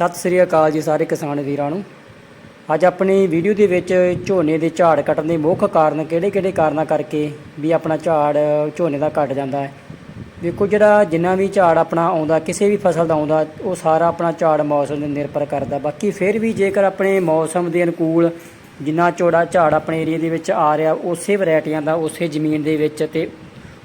ਸਤਿ ਸ੍ਰੀ ਅਕਾਲ ਜੀ ਸਾਰੇ ਕਿਸਾਨ ਵੀਰਾਂ ਨੂੰ। ਅੱਜ ਆਪਣੀ ਵੀਡੀਓ ਦੇ ਵਿੱਚ ਝੋਨੇ ਦੇ ਝਾੜ ਕੱਟਣ ਦੇ ਮੁੱਖ ਕਾਰਨ ਕਿਹੜੇ-ਕਿਹੜੇ ਕਾਰਨਾਂ ਕਰਕੇ ਵੀ ਆਪਣਾ ਝਾੜ ਝੋਨੇ ਦਾ ਘਟ ਜਾਂਦਾ ਹੈ? ਦੇਖੋ ਜਿਹੜਾ ਜਿੰਨਾ ਵੀ ਝਾੜ ਆਪਣਾ ਆਉਂਦਾ, ਕਿਸੇ ਵੀ ਫਸਲ ਦਾ ਆਉਂਦਾ, ਉਹ ਸਾਰਾ ਆਪਣਾ ਝਾੜ ਮੌਸਮ 'ਤੇ ਨਿਰਭਰ ਕਰਦਾ। ਬਾਕੀ ਫਿਰ ਵੀ ਜੇਕਰ ਆਪਣੇ ਮੌਸਮ ਦੇ ਅਨੁਕੂਲ ਜਿੰਨਾ ਚੌੜਾ ਝਾੜ ਆਪਣੇ ਏਰੀਆ ਦੇ ਵਿੱਚ ਆ ਰਿਹਾ, ਉਸੇ ਵੈਰਾਈਟੀਆਂ ਦਾ, ਉਸੇ ਜ਼ਮੀਨ ਦੇ ਵਿੱਚ ਤੇ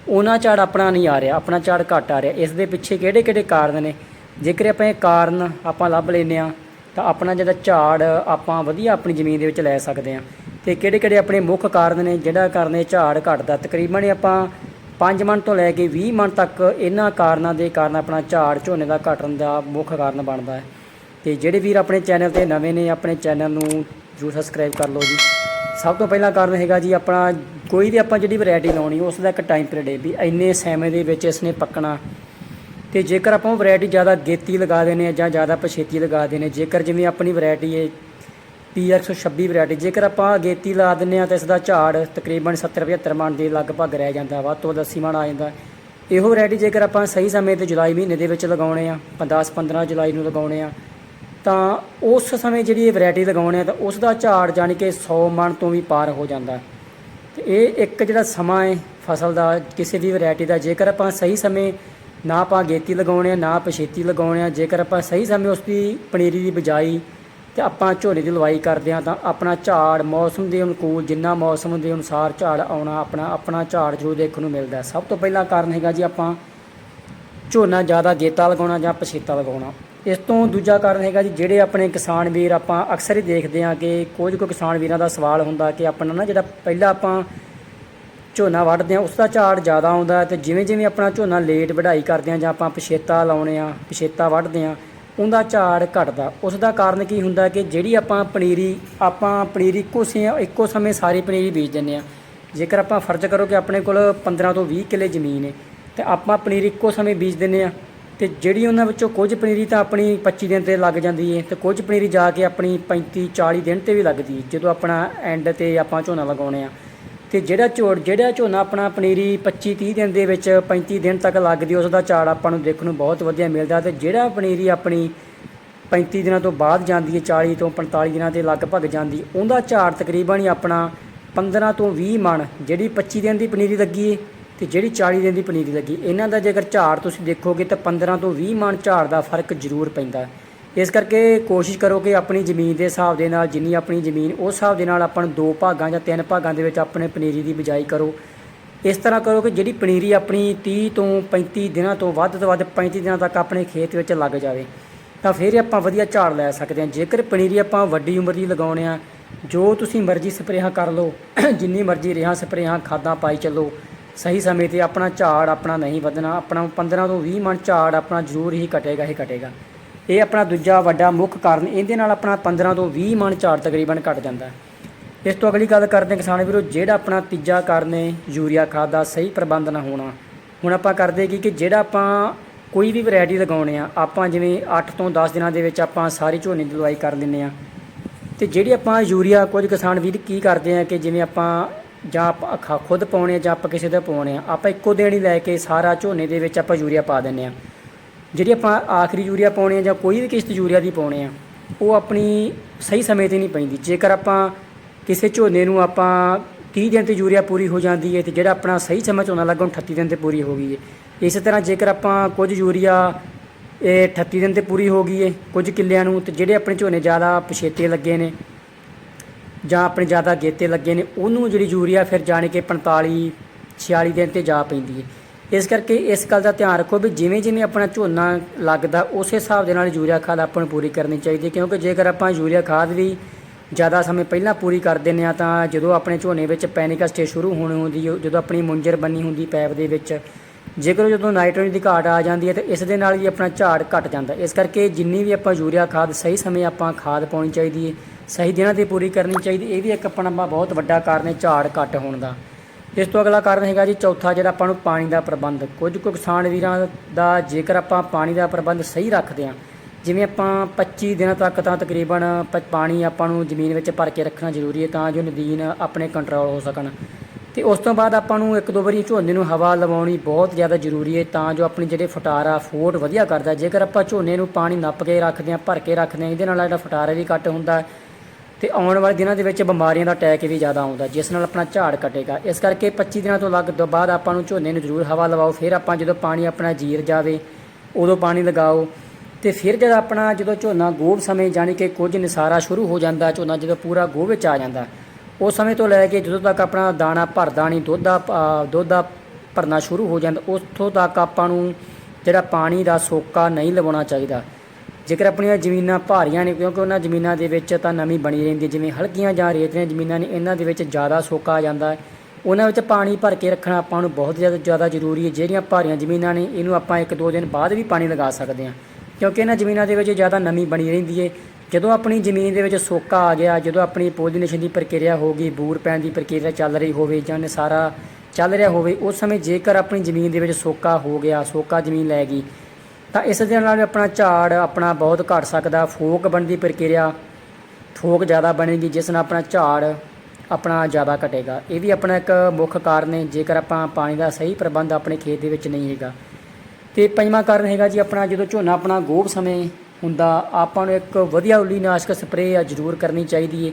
ਉਹਨਾਂ ਝਾੜ ਆਪਣਾ ਨਹੀਂ ਆ ਰਿਹਾ, ਆਪਣਾ ਝਾੜ ਘੱਟ ਆ ਰਿਹਾ। ਇਸ ਦੇ ਪਿੱਛੇ ਕਿਹੜੇ-ਕਿਹੜੇ ਕਾਰਨ ਨੇ? ਜੇਕਰ ਆਪਾਂ ਇਹ ਕਾਰਨ ਆਪਾਂ ਲੱਭ ਲੈਂਦੇ ਆ ਤਾਂ ਆਪਣਾ ਜਿਹੜਾ ਝਾੜ ਆਪਾਂ ਵਧੀਆ ਆਪਣੀ ਜ਼ਮੀਨ ਦੇ ਵਿੱਚ ਲੈ ਸਕਦੇ ਆ ਤੇ ਕਿਹੜੇ-ਕਿਹੜੇ ਆਪਣੇ ਮੁੱਖ ਕਾਰਨ ਨੇ, ਜਿਹੜਾ ਕਾਰਨ ਇਹ ਝਾੜ ਘਟਦਾ? ਤਕਰੀਬਨ ਆਪਾਂ 5 ਮਣ ਤੋਂ ਲੈ ਕੇ 20 ਮਣ ਤੱਕ ਇਹਨਾਂ ਕਾਰਨਾਂ ਦੇ ਕਾਰਨ ਆਪਣਾ ਝਾੜ ਝੋਨੇ ਦਾ ਘਟਣ ਦਾ ਮੁੱਖ ਕਾਰਨ ਬਣਦਾ ਹੈ। ਤੇ ਜਿਹੜੇ ਵੀਰ ਆਪਣੇ ਚੈਨਲ ਤੇ ਨਵੇਂ ਨੇ, ਆਪਣੇ ਚੈਨਲ ਨੂੰ ਜਰੂਰ ਸਬਸਕ੍ਰਾਈਬ ਕਰ ਲਓ ਜੀ। ਸਭ ਤੋਂ ਪਹਿਲਾ ਕਾਰਨ ਹੈਗਾ ਜੀ, ਆਪਣਾ ਕੋਈ ਵੀ ਆਪਾਂ ਜਿਹੜੀ ਵੈਰਾਈਟੀ ਲਾਉਣੀ, ਉਸ ਦਾ ਇੱਕ ਟਾਈਮ ਪੀਰੀਅਡ ਹੈ ਵੀ ਇੰਨੇ ਸਮੇਂ ਦੇ ਵਿੱਚ ਇਸ ਨੇ ਪੱਕਣਾ। ਤੇ ਜੇਕਰ ਆਪਾਂ ਉਹ ਵੈਰਾਈਟੀ ਜ਼ਿਆਦਾ ਗੇਤੀ ਲਗਾ ਦੇਨੇ ਆ ਜਾਂ ਜ਼ਿਆਦਾ ਪਛੇਤੀ ਲਗਾ ਦੇਨੇ ਜੇਕਰ ਜਿਵੇਂ ਆਪਣੀ ਵੈਰਾਈਟੀ ਹੈ ਪੀਆਰ 126 ਵੈਰਾਈਟੀ ਜੇਕਰ ਆਪਾਂ ਗੇਤੀ ਲਾ ਦਿੰਨੇ ਆ ਤਾਂ ਇਸ ਦਾ ਝਾੜ ਤਕਰੀਬਨ 70 75 ਮਣ ਦੇ ਲਗਭਗ ਰਹਿ ਜਾਂਦਾ, ਵੱਧ ਤੋਂ ਵੱਧ 80 ਮਣ ਆ ਜਾਂਦਾ। ਇਹੋ ਵੈਰਾਈਟੀ ਜੇਕਰ ਆਪਾਂ ਸਹੀ ਸਮੇਂ ਤੇ ਜੁਲਾਈ ਮਹੀਨੇ ਦੇ ਵਿੱਚ ਲਗਾਉਣੇ ਆ 10 15 ਜੁਲਾਈ ਨੂੰ ਲਗਾਉਣੇ ਆ, ਤਾਂ ਉਸ ਸਮੇਂ ਜਿਹੜੀ ਇਹ ਵੈਰਾਈਟੀ ਲਗਾਉਣੇ ਆ ਤਾਂ ਉਸ ਦਾ ਝਾੜ ਜਾਣੀ ਕਿ 100 ਮਣ ਤੋਂ ਵੀ ਪਾਰ ਹੋ ਜਾਂਦਾ। ਤੇ ਇਹ ਇੱਕ ਜਿਹੜਾ ਸਮਾਂ ਹੈ ਫਸਲ ਦਾ, ਕਿਸੇ ਵੀ ਵੈਰਾਈਟੀ ਦਾ, ਜੇਕਰ ਆਪਾਂ ਸਹੀ ਸਮੇਂ ਨਾ ਆਪਾਂ ਗੇਤੀ ਲਗਾਉਣੇ ਆ ਨਾ ਪਛੇਤੀ ਲਗਾਉਣੇ ਆ। ਜੇਕਰ ਆਪਾਂ ਸਹੀ ਸਮੇਂ ਉਸ ਦੀ ਪਨੀਰੀ ਦੀ ਬਿਜਾਈ ਤੇ ਆਪਾਂ ਝੋਨੇ ਦੀ ਲਵਾਈ ਕਰਦੇ ਆ ਤਾਂ ਆਪਣਾ ਝਾੜ ਮੌਸਮ ਦੇ ਅਨੁਕੂਲ ਜਿੰਨਾ ਮੌਸਮ ਦੇ ਅਨੁਸਾਰ ਝਾੜ ਆਉਣਾ, ਆਪਣਾ ਆਪਣਾ ਝਾੜ ਜ਼ਰੂਰ ਦੇਖਣ ਨੂੰ ਮਿਲਦਾ ਸਭ ਤੋਂ ਪਹਿਲਾ ਕਾਰਨ ਹੈਗਾ ਜੀ ਆਪਾਂ ਝੋਨਾ ਜ਼ਿਆਦਾ ਗੇਤਾ ਲਗਾਉਣਾ ਜਾਂ ਪਛੇਤਾ ਲਗਾਉਣਾ। ਇਸ ਤੋਂ ਦੂਜਾ ਕਾਰਨ ਹੈਗਾ ਜੀ, ਜਿਹੜੇ ਆਪਣੇ ਕਿਸਾਨ ਵੀਰ ਆਪਾਂ ਅਕਸਰ ਹੀ ਦੇਖਦੇ ਆ ਕਿ ਕੁਝ ਕੁ ਕਿਸਾਨ ਵੀਰਾਂ ਦਾ ਸਵਾਲ ਹੁੰਦਾ ਕਿ ਆਪਣਾ ਨਾ ਜਿਹੜਾ ਪਹਿਲਾਂ ਆਪਾਂ ਝੋਨਾ ਵੱਢਦੇ ਆ ਉਸ ਦਾ ਝਾੜ ਜ਼ਿਆਦਾ ਆਉਂਦਾ ਹੈ ਤੇ ਜਿਵੇਂ ਜਿਵੇਂ ਆਪਣਾ ਝੋਨਾ ਲੇਟ ਵਢਾਈ ਕਰਦੇ ਆ ਜਾਂ ਆਪਾਂ ਪਛੇਤਾ ਲਾਉਣੇ ਆ ਪਛੇਤਾ ਵੱਢਦੇ ਆ ਉਹਦਾ ਝਾੜ ਘਟਦਾ। ਉਸ ਦਾ ਕਾਰਨ ਕੀ ਹੁੰਦਾ ਕਿ ਜਿਹੜੀ ਆਪਾਂ ਪਨੀਰੀ ਆਪਾਂ ਪਨੀਰੀ ਇੱਕੋ ਸੇ, ਇੱਕੋ ਸਮੇਂ ਸਾਰੀ ਪਨੀਰੀ ਬੀਜ ਦਿੰਦੇ ਆ ਜੇਕਰ ਆਪਾਂ ਫਰਜ਼ ਕਰੋ ਕਿ ਆਪਣੇ ਕੋਲ 15 ਤੋਂ 20 ਕਿੱਲੇ ਜ਼ਮੀਨ ਹੈ, ਤੇ ਆਪਾਂ ਪਨੀਰੀ ਇੱਕੋ ਸਮੇਂ ਬੀਜ ਦਿੰਦੇ ਆ ਤੇ ਜਿਹੜੀ ਉਹਨਾਂ ਵਿੱਚੋਂ ਕੁਝ ਪਨੀਰੀ ਤਾਂ ਆਪਣੀ 25 ਦਿਨ ਤੇ ਲੱਗ ਜਾਂਦੀ ਹੈ, ਤੇ ਕੁਝ ਪਨੀਰੀ ਜਾ ਕੇ ਆਪਣੀ 35 40 ਦਿਨ ਤੇ ਵੀ ਲੱਗਦੀ ਹੈ, ਜਦੋਂ ਆਪਣਾ ਐਂਡ ਤੇ ਆਪਾਂ ਝੋਨਾ ਲਗਾਉਣੇ ਆ ਤੇ ਜਿਹੜਾ ਝੋੜ ਜਿਹੜਾ ਝੋਨਾ ਆਪਣਾ ਪਨੀਰੀ 25 30 ਦਿਨ ਦੇ ਵਿੱਚ 35 ਦਿਨ ਤੱਕ ਲੱਗਦੀ ਉਸ ਦਾ ਝਾੜ ਆਪਾਂ ਨੂੰ ਦੇਖਣ ਨੂੰ ਬਹੁਤ ਵਧੀਆ ਮਿਲਦਾ ਤੇ ਜਿਹੜਾ ਪਨੀਰੀ ਆਪਣੀ 35 ਦਿਨਾਂ ਤੋਂ ਬਾਅਦ ਜਾਂਦੀ ਹੈ 40 ਤੋਂ 45 ਦਿਨਾਂ ਦੇ ਲਗਭਗ ਜਾਂਦੀ, ਉਹਦਾ ਝਾੜ ਤਕਰੀਬਨ ਹੀ ਆਪਣਾ 15 ਤੋਂ 20 ਮਣ, ਜਿਹੜੀ 25 ਦਿਨ ਦੀ ਪਨੀਰੀ ਲੱਗੀ ਹੈ ਤੇ ਜਿਹੜੀ 40 ਦਿਨ ਦੀ ਪਨੀਰੀ ਲੱਗੀ। ਇਹਨਾਂ ਦਾ ਜੇਕਰ ਝਾੜ ਤੁਸੀਂ ਦੇਖੋਗੇ ਤਾਂ 15 ਤੋਂ 20 ਮਣ ਝਾੜ ਦਾ ਫ਼ਰਕ ਜ਼ਰੂਰ ਪੈਂਦਾ। ਇਸ ਕਰਕੇ ਕੋਸ਼ਿਸ਼ ਕਰੋ ਕਿ ਆਪਣੀ ਜ਼ਮੀਨ ਦੇ ਹਿਸਾਬ ਦੇ ਨਾਲ, ਜਿੰਨੀ ਆਪਣੀ ਜ਼ਮੀਨ, ਉਸ ਹਿਸਾਬ ਦੇ ਨਾਲ ਆਪਾਂ ਨੂੰ ਦੋ ਭਾਗਾਂ ਜਾਂ ਤਿੰਨ ਭਾਗਾਂ ਦੇ ਵਿੱਚ ਆਪਣੇ ਪਨੀਰੀ ਦੀ ਬਿਜਾਈ ਕਰੋ। ਇਸ ਤਰ੍ਹਾਂ ਕਰੋ ਕਿ ਜਿਹੜੀ ਪਨੀਰੀ ਆਪਣੀ 30 ਤੋਂ 35 ਦਿਨਾਂ ਤੋਂ ਵੱਧ ਤੋਂ ਵੱਧ 35 ਦਿਨਾਂ ਤੱਕ ਆਪਣੇ ਖੇਤ ਵਿੱਚ ਲੱਗ ਜਾਵੇ, ਤਾਂ ਫਿਰ ਆਪਾਂ ਵਧੀਆ ਝਾੜ ਲੈ ਸਕਦੇ ਹਾਂ। ਜੇਕਰ ਪਨੀਰੀ ਆਪਾਂ ਵੱਡੀ ਉਮਰ ਦੀ ਲਗਾਉਣੇ ਆ ਜੋ ਤੁਸੀਂ ਮਰਜ਼ੀ ਸਪਰੇਹਾਂ ਕਰ ਲਓ, ਜਿੰਨੀ ਮਰਜ਼ੀ ਰੇਹਾਂ ਸਪਰੇਹਾਂ, ਖਾਦਾਂ ਪਾਈ ਚੱਲੋ, ਸਹੀ ਸਮੇਂ ਤੇ ਆਪਣਾ ਝਾੜ ਆਪਣਾ ਨਹੀਂ ਵਧਣਾ। ਆਪਣਾ 15 ਤੋਂ 20 ਮਣ ਝਾੜ ਆਪਣਾ ਜ਼ਰੂਰ ਹੀ ਘਟੇਗਾ ਹੀ ਘਟੇਗਾ। ਇਹ ਆਪਣਾ ਦੂਜਾ ਵੱਡਾ ਮੁੱਖ ਕਾਰਨ ਇਹਦੇ ਨਾਲ ਆਪਣਾ 15 ਤੋਂ 20 ਮਣ ਝਾੜ ਤਕਰੀਬਨ ਘਟ ਜਾਂਦਾ ਇਸ ਤੋਂ ਅਗਲੀ ਗੱਲ ਕਰਦੇ ਹਾਂ ਕਿਸਾਨ ਵੀਰੋ, ਜਿਹੜਾ ਆਪਣਾ ਤੀਜਾ ਕਾਰਨ ਹੈ, ਯੂਰੀਆ ਖਾਦ ਦਾ ਸਹੀ ਪ੍ਰਬੰਧ ਨਾ ਹੋਣਾ। ਹੁਣ ਆਪਾਂ ਕਰਦੇ ਕੀ ਕਿ ਜਿਹੜਾ ਆਪਾਂ ਕੋਈ ਵੀ ਵੈਰਾਈਟੀ ਲਗਾਉਣੇ ਆ, ਆਪਾਂ ਜਿਵੇਂ 8 ਤੋਂ 10 ਦਿਨਾਂ ਦੇ ਵਿੱਚ ਆਪਾਂ ਸਾਰੀ ਝੋਨੇ ਦੀ ਲਵਾਈ ਕਰ ਲੈਂਦੇ ਆ ਤੇ ਜਿਹੜੀ ਆਪਾਂ ਯੂਰੀਆ, ਕੁਝ ਕਿਸਾਨ ਵੀਰ ਕੀ ਕਰਦੇ ਆ ਕਿ ਜਿਵੇਂ ਆਪਾਂ ਜਾਂ ਆਪਾਂ ਖਾ- ਖੁਦ ਪਾਉਣੇ ਆ ਜਾਂ ਆਪਾਂ ਕਿਸੇ ਦਾ ਪਾਉਣੇ ਆ, ਆਪਾਂ ਇੱਕੋ ਦਿਨ ਹੀ ਲੈ ਕੇ ਸਾਰਾ ਝੋਨੇ ਦੇ ਵਿੱਚ ਆਪਾਂ ਯੂਰੀਆ ਪਾ ਦਿੰਦੇ ਆ। ਜਿਹੜੀ ਆਪਾਂ ਆਖਰੀ ਯੂਰੀਆ ਪਾਉਣੇ ਆ ਜਾਂ ਕੋਈ ਵੀ ਕਿਸ਼ਤ ਯੂਰੀਆ ਦੀ ਪਾਉਣੇ ਆ, ਉਹ ਆਪਣੀ ਸਹੀ ਸਮੇਂ ਤੇ ਨਹੀਂ ਪੈਂਦੀ। ਜੇਕਰ ਆਪਾਂ ਕਿਸੇ ਝੋਨੇ ਨੂੰ ਆਪਾਂ 30 ਦਿਨ ਤੇ ਯੂਰੀਆ ਪੂਰੀ ਹੋ ਜਾਂਦੀ ਹੈ ਤੇ ਜਿਹੜਾ ਆਪਣਾ ਸਹੀ ਸਮਾਂ ਝੋਨਾ ਲੱਗਣ 38 ਦਿਨ ਤੇ ਪੂਰੀ ਹੋ ਗਈ ਹੈ ਇਸੇ ਤਰ੍ਹਾਂ ਜੇਕਰ ਆਪਾਂ ਕੁਝ ਯੂਰੀਆ ਇਹ 38 ਦਿਨ ਤੇ ਪੂਰੀ ਹੋ ਗਈ ਹੈ ਕੁਝ ਕਿੱਲਿਆਂ ਨੂੰ ਤੇ ਜਿਹੜੇ ਆਪਣੇ ਝੋਨੇ ਜ਼ਿਆਦਾ ਪਛੇਤੇ ਲੱਗੇ ਨੇ ਜਾਂ ਆਪਣੇ ਜ਼ਿਆਦਾ ਗੇਤੇ ਲੱਗੇ ਨੇ, ਉਹਨੂੰ ਜਿਹੜੀ ਯੂਰੀਆ ਫਿਰ ਜਾਣ ਕਿ 45 46 ਦਿਨ ਤੇ ਜਾ ਪੈਂਦੀ ਹੈ ਇਸ ਕਰਕੇ ਇਸ ਗੱਲ ਦਾ ਧਿਆਨ ਰੱਖੋ ਵੀ ਜਿਵੇਂ ਜਿਵੇਂ ਆਪਣਾ ਝੋਨਾ ਲੱਗਦਾ, ਉਸੇ ਹਿਸਾਬ ਦੇ ਨਾਲ ਯੂਰੀਆ ਖਾਦ ਆਪਾਂ ਨੂੰ ਪੂਰੀ ਕਰਨੀ ਚਾਹੀਦੀ ਹੈ, ਕਿਉਂਕਿ ਜੇਕਰ ਆਪਾਂ ਯੂਰੀਆ ਖਾਦ ਵੀ ਜ਼ਿਆਦਾ ਸਮੇਂ ਪਹਿਲਾਂ ਪੂਰੀ ਕਰ ਦਿੰਦੇ ਆ ਤਾਂ ਜਦੋਂ ਆਪਣੇ ਝੋਨੇ ਵਿੱਚ ਪੈਨਿਕਾ ਸਟੇਜ ਸ਼ੁਰੂ ਹੋਣੀ ਹੁੰਦੀ ਜਦੋਂ ਆਪਣੀ ਮੁੰਜਰ ਬੰਨੀ ਹੁੰਦੀ ਪੈਪ ਦੇ ਵਿੱਚ, ਜੇਕਰ ਜਦੋਂ ਨਾਈਟ੍ਰੋਜਨ ਦੀ ਘਾਟ ਆ ਜਾਂਦੀ ਹੈ, ਤਾਂ ਇਸ ਦੇ ਨਾਲ ਵੀ ਆਪਣਾ ਝਾੜ ਘਟ ਜਾਂਦਾ ਇਸ ਕਰਕੇ ਜਿੰਨੀ ਵੀ ਆਪਾਂ ਯੂਰੀਆ ਖਾਦ ਸਹੀ ਸਮੇਂ ਆਪਾਂ ਖਾਦ ਪਾਉਣੀ ਚਾਹੀਦੀ ਹੈ, ਸਹੀ ਦਿਨਾਂ ਤੇ ਪੂਰੀ ਕਰਨੀ ਚਾਹੀਦੀ ਇਹ ਵੀ ਇੱਕ ਆਪਣਾ ਬਹੁਤ ਵੱਡਾ ਕਾਰਨ ਹੈ ਝਾੜ ਘਟ ਹੋਣ ਦਾ। ਇਸ ਤੋਂ ਅਗਲਾ ਕਾਰਨ ਹੈਗਾ ਜੀ, ਚੌਥਾ ਜਿਹੜਾ ਆਪਾਂ ਨੂੰ ਪਾਣੀ ਦਾ ਪ੍ਰਬੰਧ। ਕੁਝ ਕੁ ਕਿਸਾਨ ਵੀਰਾਂ ਦਾ ਜੇਕਰ ਆਪਾਂ ਪਾਣੀ ਦਾ ਪ੍ਰਬੰਧ ਸਹੀ ਰੱਖਦੇ ਹਾਂ, ਜਿਵੇਂ ਆਪਾਂ 25 ਦਿਨਾਂ ਤੱਕ ਤਾਂ ਤਕਰੀਬਨ ਪ- ਪਾਣੀ ਆਪਾਂ ਨੂੰ ਜ਼ਮੀਨ ਵਿੱਚ ਭਰ ਕੇ ਰੱਖਣਾ ਜ਼ਰੂਰੀ ਹੈ, ਤਾਂ ਜੋ ਨਦੀਨ ਆਪਣੇ ਕੰਟਰੋਲ ਹੋ ਸਕਣ। ਤੇ ਉਸ ਤੋਂ ਬਾਅਦ ਆਪਾਂ ਨੂੰ ਇੱਕ ਦੋ ਵਾਰੀ ਝੋਨੇ ਨੂੰ ਹਵਾ ਲਵਾਉਣੀ ਬਹੁਤ ਜ਼ਿਆਦਾ ਜ਼ਰੂਰੀ ਹੈ, ਤਾਂ ਜੋ ਆਪਣੀ ਜਿਹੜੇ ਫਟਾਰਾ ਫੋਟ ਵਧੀਆ ਕਰਦਾ। ਜੇਕਰ ਆਪਾਂ ਝੋਨੇ ਨੂੰ ਪਾਣੀ ਨੱਪ ਕੇ ਰੱਖਦੇ ਹਾਂ, ਭਰ ਕੇ ਰੱਖਦੇ ਹਾਂ, ਇਹਦੇ ਨਾਲ ਜਿਹੜਾ ਫਟਾਰਾ ਵੀ ਘੱਟ ਹੁੰਦਾ। ਤੇ ਆਉਣ ਵਾਲੇ ਦਿਨਾਂ ਦੇ ਵਿੱਚ ਬਿਮਾਰੀਆਂ ਦਾ ਅਟੈਕ ਵੀ ਜ਼ਿਆਦਾ ਆਉਂਦਾ, ਜਿਸ ਨਾਲ ਆਪਣਾ ਝਾੜ ਘਟੇਗਾ। ਇਸ ਕਰਕੇ 25 ਦਿਨਾਂ ਤੋਂ ਲੱਗ ਤੋਂ ਬਾਅਦ ਆਪਾਂ ਨੂੰ ਝੋਨੇ ਨੂੰ ਜ਼ਰੂਰ ਹਵਾ ਲਵਾਓ, ਫਿਰ ਆਪਾਂ ਜਦੋਂ ਪਾਣੀ ਆਪਣਾ ਜੀਰ ਜਾਵੇ, ਉਦੋਂ ਪਾਣੀ ਲਗਾਓ। ਤੇ ਫਿਰ ਜਦ ਆਪਣਾ ਜਦੋਂ ਝੋਨਾ ਗੋਭ ਸਮੇਂ ਜਾਣੀ ਕਿ ਕੁਝ ਨਿਸਾਰਾ ਸ਼ੁਰੂ ਹੋ ਜਾਂਦਾ, ਝੋਨਾ ਜਦੋਂ ਪੂਰਾ ਗੋਭ ਵਿੱਚ ਆ ਜਾਂਦਾ, ਉਸ ਸਮੇਂ ਤੋਂ ਲੈ ਕੇ ਜਦੋਂ ਤੱਕ ਆਪਣਾ ਦਾਣਾ ਭਰਦਾ ਨਹੀਂ, ਦੁੱਧ ਦਾ ਦੁੱਧ ਦਾ ਭਰਨਾ ਸ਼ੁਰੂ ਹੋ ਜਾਂਦਾ, ਉੱਥੋਂ ਤੱਕ ਆਪਾਂ ਨੂੰ ਜਿਹੜਾ ਪਾਣੀ ਦਾ ਸੋਕਾ ਨਹੀਂ ਲਵਾਉਣਾ ਚਾਹੀਦਾ। ਜੇਕਰ ਆਪਣੀਆਂ ਜ਼ਮੀਨਾਂ ਭਾਰੀਆਂ ਨੇ ਕਿਉਂਕਿ ਉਹਨਾਂ ਜ਼ਮੀਨਾਂ ਦੇ ਵਿੱਚ ਤਾਂ ਨਮੀ ਬਣੀ ਰਹਿੰਦੀ ਹੈ, ਜਿਵੇਂ ਹਲਕੀਆਂ ਜਾਂ ਰੇਤਲੀਆਂ ਜ਼ਮੀਨਾਂ ਨੇ ਇਹਨਾਂ ਦੇ ਵਿੱਚ ਜ਼ਿਆਦਾ ਸੋਕਾ ਆ ਜਾਂਦਾ ਹੈ। ਉਹਨਾਂ ਵਿੱਚ ਪਾਣੀ ਭਰ ਕੇ ਰੱਖਣਾ ਆਪਾਂ ਨੂੰ ਬਹੁਤ ਜ਼ਿਆਦਾ ਜ਼ਿਆਦਾ ਜ਼ਰੂਰੀ ਹੈ। ਜਿਹੜੀਆਂ ਭਾਰੀਆਂ ਜ਼ਮੀਨਾਂ ਨੇ ਇਹਨੂੰ ਆਪਾਂ ਇੱਕ ਦੋ ਦਿਨ ਬਾਅਦ ਵੀ ਪਾਣੀ ਲਗਾ ਸਕਦੇ ਹਾਂ। ਕਿਉਂਕਿ ਇਹਨਾਂ ਜ਼ਮੀਨਾਂ ਦੇ ਵਿੱਚ ਜ਼ਿਆਦਾ ਨਮੀ ਬਣੀ ਰਹਿੰਦੀ ਹੈ। ਜਦੋਂ ਆਪਣੀ ਜ਼ਮੀਨ ਦੇ ਵਿੱਚ ਸੋਕਾ ਆ ਗਿਆ ਜਦੋਂ ਆਪਣੀ ਪੋਲੀਨੇਸ਼ਨ ਦੀ ਪ੍ਰਕਿਰਿਆ ਹੋ ਗਈ ਬੂਰ ਪੈਣ ਦੀ ਪ੍ਰਕਿਰਿਆ ਚੱਲ ਰਹੀ ਹੋਵੇ ਜਾਂ ਨਿਸਾਰਾ ਚੱਲ ਰਿਹਾ ਹੋਵੇ ਉਸ ਸਮੇਂ ਜੇਕਰ ਆਪਣੀ ਜ਼ਮੀਨ ਦੇ ਵਿੱਚ ਸੋਕਾ ਹੋ ਗਿਆ ਸੋਕਾ ਜ਼ਮੀਨ ਲੈ ਗਈ ਤਾਂ ਇਸ ਦੇ ਨਾਲ ਆਪਣਾ ਝਾੜ, ਆਪਣਾ ਬਹੁਤ ਘਟ ਸਕਦਾ, ਫੋਕ ਬਣਨ ਦੀ ਪ੍ਰਕਿਰਿਆ, ਫੋਕ ਜ਼ਿਆਦਾ ਬਣੇਗੀ, ਜਿਸ ਨਾਲ ਆਪਣਾ ਝਾੜ ਆਪਣਾ ਜ਼ਿਆਦਾ ਘਟੇਗਾ। ਇਹ ਵੀ ਆਪਣਾ ਇੱਕ ਮੁੱਖ ਕਾਰਨ ਹੈ, ਜੇਕਰ ਆਪਾਂ ਪਾਣੀ ਦਾ ਸਹੀ ਪ੍ਰਬੰਧ ਆਪਣੇ ਖੇਤ ਦੇ ਵਿੱਚ ਨਹੀਂ ਹੈਗਾ। ਤੇ ਪੰਜਵਾਂ ਕਾਰਨ ਹੈਗਾ ਜੀ, ਆਪਣਾ ਜਦੋਂ ਝੋਨਾ, ਆਪਣਾ ਗੋਭ ਸਮੇਂ ਹੁੰਦਾ, ਆਪਾਂ ਨੂੰ ਇੱਕ ਵਧੀਆ ਉੱਲੀਨਾਸ਼ਕ ਸਪਰੇਅ ਆ ਜ਼ਰੂਰ ਕਰਨੀ ਚਾਹੀਦੀ ਹੈ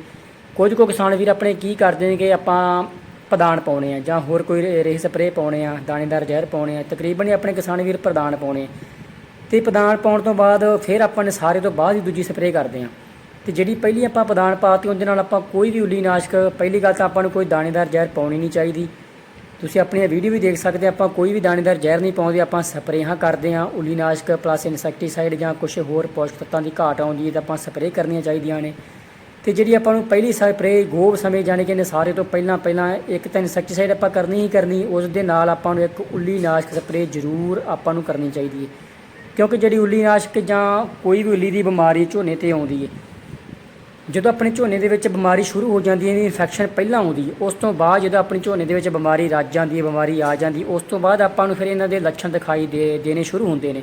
ਕੁਝ ਕੁ ਕਿਸਾਨ ਵੀਰ ਆਪਣੇ ਕੀ ਕਰਦੇ ਨੇ ਕਿ ਆਪਾਂ ਪ੍ਰਦਾਨ ਪਾਉਣੇ ਆ ਜਾਂ ਹੋਰ ਕੋਈ ਰੇ- ਰੇਹ ਸਪਰੇਅ ਪਾਉਣੇ ਆ, ਦਾਣੇਦਾਰ ਜ਼ਹਿਰ ਪਾਉਣੇ ਆ, ਤਕਰੀਬਨ ਹੀ ਆਪਣੇ ਕਿਸਾਨ ਵੀਰ ਪ੍ਰਦਾਨ ਪਾਉਣੇ ਤੇ ਪ੍ਰਦਾਨ ਪਾਉਣ ਤੋਂ ਬਾਅਦ ਫਿਰ ਆਪਾਂ ਨੇ ਸਾਰੇ ਤੋਂ ਬਾਅਦ ਹੀ ਦੂਜੀ ਸਪਰੇਅ ਕਰਦੇ ਹਾਂ। ਤੇ ਜਿਹੜੀ ਪਹਿਲੀ ਆਪਾਂ ਪ੍ਰਦਾਨ ਪਾਤੀ, ਉਹਦੇ ਨਾਲ ਆਪਾਂ ਕੋਈ ਵੀ ਉੱਲੀ ਨਾਸ਼ਕ, ਪਹਿਲੀ ਗੱਲ ਤਾਂ ਆਪਾਂ ਨੂੰ ਕੋਈ ਦਾਣੇਦਾਰ ਜ਼ਹਿਰ ਪਾਉਣੀ ਨਹੀਂ ਚਾਹੀਦੀ। ਤੁਸੀਂ ਆਪਣੀ ਵੀਡੀਓ ਵੀ ਦੇਖ ਸਕਦੇ ਆਪਾਂ ਕੋਈ ਵੀ ਦਾਣੇਦਾਰ ਜ਼ਹਿਰ ਨਹੀਂ ਪਾਉਂਦੇ, ਆਪਾਂ ਸਪਰੇਹਾਂ ਕਰਦੇ ਹਾਂ। ਉੱਲੀ ਨਾਸ਼ਕ ਪਲੱਸ ਇਨਸੈਕਟੀਸਾਈਡ ਜਾਂ ਕੁਝ ਹੋਰ ਪੌਸ਼ਟਿਕ ਤੱਤਾਂ ਦੀ ਘਾਟ ਆਉਂਦੀ ਹੈ ਤਾਂ ਆਪਾਂ ਸਪਰੇਅ ਕਰਨੀਆਂ ਚਾਹੀਦੀਆਂ ਨੇ। ਤੇ ਜਿਹੜੀ ਆਪਾਂ ਨੂੰ ਪਹਿਲੀ ਸਪਰੇਅ ਗੋਬ ਸਮੇਂ ਜਾਣੀ ਕਿ ਸਾਰੇ ਤੋਂ ਪਹਿਲਾਂ ਪਹਿਲਾਂ ਇੱਕ ਤਾਂ ਇਨਸੈਕਟੀਸਾਈਡ ਆਪਾਂ ਕਰਨੀ ਹੀ ਕਰਨੀ, ਉਸ ਦੇ ਨਾਲ ਆਪਾਂ ਨੂੰ ਇੱਕ ਉੱਲੀ ਨਾਸ਼ਕ ਸਪਰੇਅ ਜ਼ਰੂਰ ਆਪਾਂ ਨੂੰ ਕਰਨੀ ਚਾਹੀਦੀ ਹੈ। ਕਿਉਂਕਿ ਜਿਹੜੀ ਉੱਲੀ ਨਾਸ਼ਕ ਜਾਂ ਕੋਈ ਵੀ ਉੱਲੀ ਦੀ ਬਿਮਾਰੀ ਝੋਨੇ ਤੇ ਆਉਂਦੀ ਹੈ ਜਦੋਂ ਆਪਣੇ ਝੋਨੇ ਦੇ ਵਿੱਚ ਬਿਮਾਰੀ ਸ਼ੁਰੂ ਹੋ ਜਾਂਦੀ ਹੈ, ਇਨਫੈਕਸ਼ਨ ਪਹਿਲਾਂ ਆਉਂਦੀ ਹੈ ਉਸ ਤੋਂ ਬਾਅਦ ਜਦੋਂ ਆਪਣੇ ਝੋਨੇ ਦੇ ਵਿੱਚ ਬਿਮਾਰੀ ਰੱਜ ਜਾਂਦੀ ਹੈ ਬਿਮਾਰੀ ਆ ਜਾਂਦੀ ਉਸ ਤੋਂ ਬਾਅਦ ਆਪਾਂ ਨੂੰ ਫਿਰ ਇਹਨਾਂ ਦੇ ਲੱਛਣ ਦਿਖਾਈ ਦੇ, ਦੇਣੇ ਸ਼ੁਰੂ ਹੁੰਦੇ ਨੇ।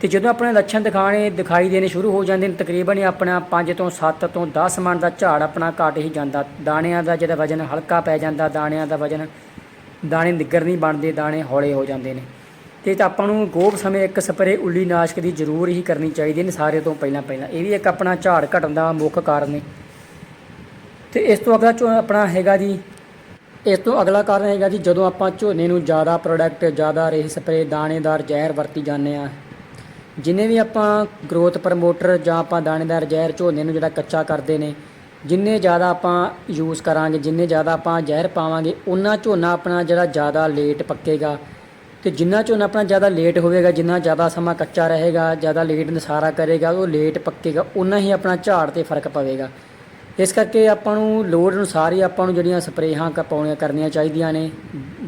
ਤੇ ਜਦੋਂ ਆਪਣੇ ਲੱਛਣ ਦਿਖਾਣੇ, ਦਿਖਾਈ ਦੇਣੇ ਸ਼ੁਰੂ ਹੋ ਜਾਂਦੇ ਨੇ, ਤਕਰੀਬਨ ਹੀ ਆਪਣਾ 5 ਤੋਂ 7 ਤੋਂ 10 ਮਣ ਦਾ ਝਾੜ ਆਪਣਾ ਘਟ ਹੀ ਜਾਂਦਾ। ਦਾਣਿਆਂ ਦਾ ਜਿਹੜਾ ਵਜਨ ਹਲਕਾ ਪੈ ਜਾਂਦਾ, ਦਾਣਿਆਂ ਦਾ ਵਜਨ ਦਾਣੇ ਨਿੱਗਰ ਨਹੀਂ ਬਣਦੇ, ਦਾਣੇ ਹੌਲੇ ਹੋ ਜਾਂਦੇ ਨੇ। ਤੇ ਤਾਂ ਆਪਾਂ ਨੂੰ ਗੋਭ ਸਮੇਂ ਇੱਕ ਸਪਰੇ ਉੱਲੀ ਨਾਸ਼ਕ ਦੀ ਜ਼ਰੂਰ ਹੀ ਕਰਨੀ ਚਾਹੀਦੀ ਹੈ ਸਾਰੇ ਤੋਂ ਪਹਿਲਾਂ ਪਹਿਲਾਂ। ਇਹ ਵੀ ਇੱਕ ਆਪਣਾ ਝਾੜ ਘਟਣ ਦਾ ਮੁੱਖ ਕਾਰਨ ਹੈ। ਤੇ ਇਸ ਤੋਂ ਅਗਲਾ ਝੋ ਆਪਣਾ ਹੈਗਾ ਜੀ, ਇਸ ਤੋਂ ਅਗਲਾ ਕਾਰਨ ਹੈਗਾ ਜੀ, ਜਦੋਂ ਆਪਾਂ ਝੋਨੇ ਨੂੰ ਜ਼ਿਆਦਾ ਪ੍ਰੋਡਕਟ ਜ਼ਿਆਦਾ ਰੇਹ ਸਪਰੇ ਦਾਣੇਦਾਰ, ਜ਼ਹਿਰ ਵਰਤੀ ਜਾਂਦੇ ਆ ਜਿੰਨੇ ਵੀ ਆਪਾਂ ਗਰੋਥ ਪ੍ਰਮੋਟਰ ਜਾਂ ਆਪਾਂ ਦਾਣੇਦਾਰ, ਜ਼ਹਿਰ ਝੋਨੇ ਨੂੰ ਜਿਹੜਾ ਕੱਚਾ ਕਰਦੇ ਨੇ, ਜਿੰਨੇ ਜ਼ਿਆਦਾ ਆਪਾਂ ਯੂਜ਼ ਕਰਾਂਗੇ, ਜਿੰਨੇ ਜ਼ਿਆਦਾ ਆਪਾਂ ਜ਼ਹਿਰ ਪਾਵਾਂਗੇ, ਉਹਨਾਂ ਝੋਨਾ ਆਪਣਾ ਜਿਹੜਾ ਜ਼ਿਆਦਾ ਲੇਟ ਪੱਕੇਗਾ। ਤੇ ਜਿੰਨਾ ਝੋਨਾ ਆਪਣਾ ਜ਼ਿਆਦਾ ਲੇਟ ਹੋਵੇਗਾ, ਜਿੰਨਾ ਜ਼ਿਆਦਾ ਸਮਾਂ ਕੱਚਾ ਰਹੇਗਾ, ਜ਼ਿਆਦਾ ਲੇਟ ਨਸਾਰਾ ਕਰੇਗਾ, ਉਹ ਲੇਟ ਪੱਕੇਗਾ ਉਨਾ ਹੀ ਆਪਣਾ ਝਾੜ ਤੇ ਫ਼ਰਕ ਪਵੇਗਾ। ਇਸ ਕਰਕੇ ਆਪਾਂ ਨੂੰ ਲੋੜ ਅਨੁਸਾਰ ਹੀ ਆਪਾਂ ਨੂੰ ਜਿਹੜੀਆਂ ਸਪਰੇਹਾਂ ਕ, ਪਾਉਣੀਆਂ ਕਰਨੀਆਂ ਚਾਹੀਦੀਆਂ ਨੇ।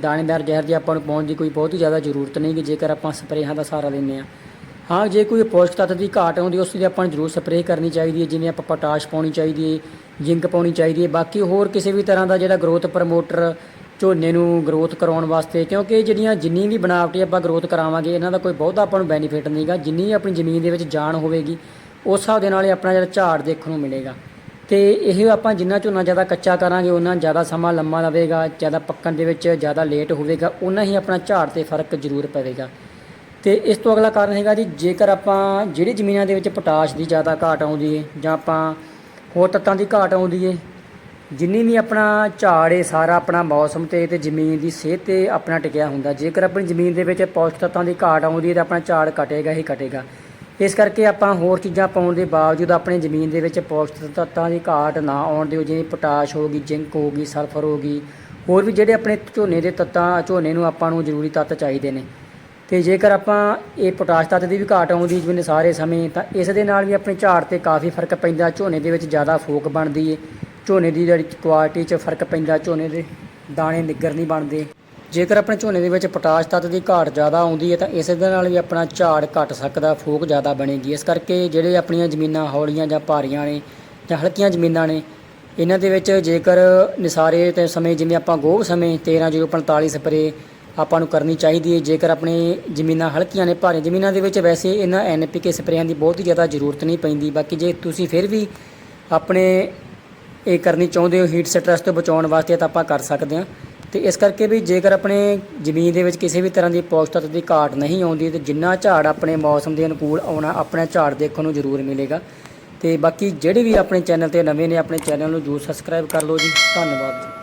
ਦਾਣੇਦਾਰ ਜ਼ਹਿਰ ਦੀ ਆਪਾਂ ਨੂੰ ਪਾਉਣ ਦੀ ਕੋਈ ਬਹੁਤ ਹੀ ਜ਼ਿਆਦਾ ਜ਼ਰੂਰਤ ਨਹੀਂ ਕਿ ਜੇਕਰ ਆਪਾਂ ਸਪਰੇਹਾਂ ਦਾ ਸਹਾਰਾ ਲੈਂਦੇ ਹਾਂ। ਹਾਂ, ਜੇ ਕੋਈ ਪੌਸ਼ਟਿਕ ਤੱਤ ਦੀ ਘਾਟ ਆਉਂਦੀ ਉਸ ਦੀ ਆਪਾਂ ਨੂੰ ਜ਼ਰੂਰ ਸਪਰੇਅ ਕਰਨੀ ਚਾਹੀਦੀ ਹੈ, ਜਿਵੇਂ ਆਪਾਂ ਪੋਟਾਸ਼ ਪਾਉਣੀ ਚਾਹੀਦੀ ਹੈ, ਜ਼ਿੰਕ ਪਾਉਣੀ ਚਾਹੀਦੀ ਹੈ। ਬਾਕੀ ਹੋਰ ਕਿਸੇ ਵੀ ਤਰ੍ਹਾਂ ਦਾ ਜਿਹੜਾ ਗਰੋਥ ਪ੍ਰਮੋਟਰ ਝੋਨੇ ਨੂੰ ਗਰੋਥ ਕਰਾਉਣ ਵਾਸਤੇ, ਕਿਉਂਕਿ ਜਿਹੜੀਆਂ ਜਿੰਨੀ ਵੀ ਬਣਾਵਟੀ ਆਪਾਂ ਗਰੋਥ ਕਰਾਵਾਂਗੇ, ਇਹਨਾਂ ਦਾ ਕੋਈ ਬਹੁਤਾ ਆਪਾਂ ਨੂੰ ਬੈਨੀਫਿਟ ਨਹੀਂਗਾ ਜਿੰਨੀ ਆਪਣੀ ਜ਼ਮੀਨ ਦੇ ਵਿੱਚ ਜਾਨ ਹੋਵੇਗੀ, ਉਸ ਹਿਸਾਬ ਦੇ ਨਾਲ ਹੀ ਆਪਣਾ ਜਿਹੜਾ ਝਾੜ ਦੇਖਣ ਨੂੰ ਮਿਲੇਗਾ। ਤੇ ਇਹ ਆਪਾਂ ਜਿੰਨਾ ਝੋਨਾ ਜ਼ਿਆਦਾ ਕੱਚਾ ਕਰਾਂਗੇ ਉਹਨਾਂ ਜ਼ਿਆਦਾ ਸਮਾਂ ਲੰਮਾ ਲਵੇਗਾ, ਜ਼ਿਆਦਾ ਪੱਕਣ ਦੇ ਵਿੱਚ ਜ਼ਿਆਦਾ ਲੇਟ ਹੋਵੇਗਾ ਉਹਨਾਂ ਹੀ ਆਪਣਾ ਝਾੜ ਤੇ ਫ਼ਰਕ ਜ਼ਰੂਰ ਪਵੇਗਾ। ਤੇ ਇਸ ਤੋਂ ਅਗਲਾ ਕਾਰਨ ਹੈਗਾ ਜੀ, ਜੇਕਰ ਆਪਾਂ ਜਿਹੜੀ ਜ਼ਮੀਨਾਂ ਦੇ ਵਿੱਚ ਪੋਟਾਸ਼ ਦੀ ਜ਼ਿਆਦਾ ਘਾਟ ਆਉਂਦੀ ਹੈ ਜਾਂ ਆਪਾਂ ਹੋਰ ਤੱਤਾਂ ਦੀ ਘਾਟ ਆਉਂਦੀ ਹੈ ਜਿੰਨੀ ਵੀ ਆਪਣਾ ਝਾੜ ਹੈ ਸਾਰਾ ਆਪਣਾ ਮੌਸਮ ਤੇ ਤੇ ਜ਼ਮੀਨ ਦੀ ਸਿਹਤ ਤੇ ਆਪਣਾ ਟਿਕਿਆ ਹੁੰਦਾ। ਜੇਕਰ ਆਪਣੀ ਜ਼ਮੀਨ ਦੇ ਵਿੱਚ ਪੌਸ਼ਟਿਕ ਤੱਤਾਂ ਦੀ ਘਾਟ ਆਉਂਦੀ ਹੈ ਤਾਂ ਆਪਣਾ ਝਾੜ ਘਟੇਗਾ ਹੀ ਘਟੇਗਾ। ਇਸ ਕਰਕੇ ਆਪਾਂ ਹੋਰ ਚੀਜ਼ਾਂ ਪਾਉਣ ਦੇ ਬਾਵਜੂਦ ਆਪਣੀ ਜ਼ਮੀਨ ਦੇ ਵਿੱਚ ਪੌਸ਼ਟਿਕ ਤੱਤਾਂ ਦੀ ਘਾਟ ਨਾ ਆਉਣ ਦਿਓ, ਜਿਵੇਂ ਪੋਟਾਸ਼ ਹੋ ਗਈ, ਜ਼ਿੰਕ ਹੋ ਗਈ, ਸਲਫਰ ਹੋ ਗਈ, ਹੋਰ ਵੀ ਜਿਹੜੇ ਆਪਣੇ ਝੋਨੇ ਦੇ ਤੱਤਾਂ, ਝੋਨੇ ਨੂੰ ਆਪਾਂ ਨੂੰ ਜ਼ਰੂਰੀ ਤੱਤ ਚਾਹੀਦੇ ਨੇ। ਤੇ ਜੇਕਰ ਆਪਾਂ ਇਹ ਪੋਟਾਸ਼ ਤੱਤ ਦੀ ਵੀ ਘਾਟ ਆਉਂਦੀ ਜਿਵੇਂ ਸਾਰੇ ਸਮੇਂ, ਤਾਂ ਇਸ ਦੇ ਨਾਲ ਵੀ ਆਪਣੇ ਝਾੜ ਤੇ ਕਾਫੀ ਫ਼ਰਕ ਪੈਂਦਾ, ਝੋਨੇ ਦੇ ਵਿੱਚ ਜ਼ਿਆਦਾ ਫੋਕ ਬਣਦੀ ਏ। ਝੋਨੇ ਦੀ ਜਿਹੜੀ ਕੁਆਲਿਟੀ 'ਚ ਫ਼ਰਕ ਪੈਂਦਾ ਝੋਨੇ ਦੇ, ਦਾਣੇ ਨਿੱਗਰ ਨਹੀਂ ਬਣਦੇ। ਜੇਕਰ ਆਪਣੇ ਝੋਨੇ ਦੇ ਵਿੱਚ ਪੋਟਾਸ਼ ਤੱਤ ਦੀ ਘਾਟ ਜ਼ਿਆਦਾ ਆਉਂਦੀ ਹੈ ਤਾਂ ਇਸ ਦੇ ਨਾਲ ਵੀ ਆਪਣਾ ਝਾੜ ਘਟ ਸਕਦਾ, ਫੋਕ ਜ਼ਿਆਦਾ ਬਣੇਗੀ। ਇਸ ਕਰਕੇ ਜਿਹੜੇ ਆਪਣੀਆਂ ਜ਼ਮੀਨਾਂ ਹੌਲੀਆਂ ਜਾਂ ਭਾਰੀਆਂ ਨੇ ਜਾਂ ਹਲਕੀਆਂ ਜ਼ਮੀਨਾਂ ਨੇ, ਇਹਨਾਂ ਦੇ ਵਿੱਚ ਜੇਕਰ ਨਿਸਾਰੇ ਤੇ ਸਮੇਂ, ਜਿਵੇਂ ਆਪਾਂ ਗੋਭ ਸਮੇਂ 13045 ਸਪਰੇ ਆਪਾਂ ਨੂੰ ਕਰਨੀ ਚਾਹੀਦੀ ਹੈ। ਜੇਕਰ ਆਪਣੇ ਜ਼ਮੀਨਾਂ ਹਲਕੀਆਂ ਨੇ ਭਾਰੀ ਜ਼ਮੀਨਾਂ ਦੇ ਵਿੱਚ ਵੈਸੇ ਇਹਨਾਂ ਐਨਪੀਕੇ ਸਪਰੇਆਂ ਦੀ ਬਹੁਤ ਹੀ ਜ਼ਿਆਦਾ ਜ਼ਰੂਰਤ ਨਹੀਂ ਪੈਂਦੀ। ਬਾਕੀ ਜੇ ਤੁਸੀਂ ਫਿਰ ਵੀ ਆਪਣੇ ਇਹ ਕਰਨੀ ਚਾਹੁੰਦੇ ਹੋ ਹੀਟ ਸਟ੍ਰੈਸ ਤੋਂ ਬਚਾਉਣ ਵਾਸਤੇ ਤਾਂ ਆਪਾਂ ਕਰ ਸਕਦੇ ਹਾਂ। ਤੇ ਇਸ ਕਰਕੇ ਵੀ ਜੇਕਰ ਆਪਣੇ ਜ਼ਮੀਨ ਦੇ ਵਿੱਚ ਕਿਸੇ ਵੀ ਤਰ੍ਹਾਂ ਦੀ ਪੌਸ਼ਟਿਕ ਤੱਤ ਦੀ ਘਾਟ ਨਹੀਂ ਆਉਂਦੀ, ਤੇ ਜਿੰਨਾ ਝਾੜ ਆਪਣੇ ਮੌਸਮ ਦੇ ਅਨੁਕੂਲ ਆਉਣਾ ਆਪਣਾ ਝਾੜ ਦੇਖਣ ਨੂੰ ਜ਼ਰੂਰ ਮਿਲੇਗਾ। ਤੇ ਬਾਕੀ ਜਿਹੜੇ ਵੀ ਆਪਣੇ ਚੈਨਲ ਤੇ ਨਵੇਂ ਨੇ, ਆਪਣੇ ਚੈਨਲ ਨੂੰ ਜ਼ਰੂਰ ਸਬਸਕ੍ਰਾਈਬ ਕਰ ਲਓ ਜੀ। ਧੰਨਵਾਦ